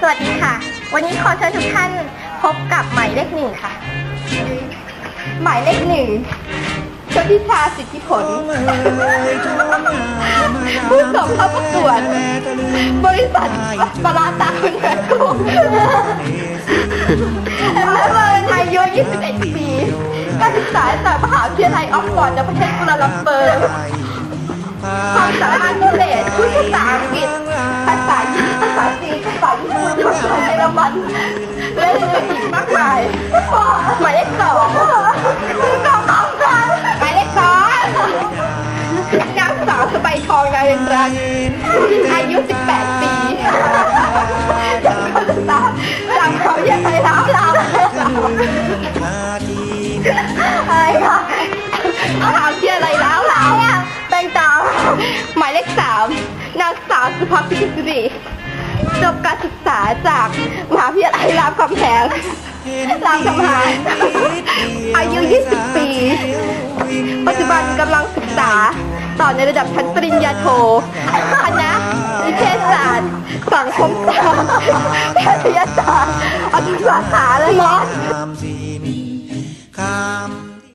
สวัสดีค่ะ วันนี้ขอเชิญทุกท่านพบกับหมายเลขหนึ่งค่ะ หมายเลขหนึ่งชนทิชาสิทธิผลผู้ส่งเข้าประกวด บริษัทปราตาคุณแม่กุ้งและเมื่ออายุ 21 ปีการศึกษาจากมหาวิทยาลัยออกฟอร์ดในประเทศกุลาลัมเปอร์ความสามารถพิเศษพูดภาษา เยอรมันและอื่นมากมายหมายเลขสองสองสองค่ะหมายเลขสองนางสาวสบายทองนาเรนรันอายุ 18 ปีจาจากเขาเรียกไปแล้วเราอะไรคะมหาวิทยาลัยแล้วเราแตงตามหมายเลขสามนางสาวสุภาพพิจิตรี จบการศึกษาจากมหาวิทยาลัยรามคำแหงรามคำแหงอายุ 20 ปี ปัจจุบันกำลังศึกษาต่อในระดับชั้นปริญญาโทคณะนิเทศศาสตร์ สังคมศาสตร์แพทยศาสตร์อักษรศาสตร์และมอส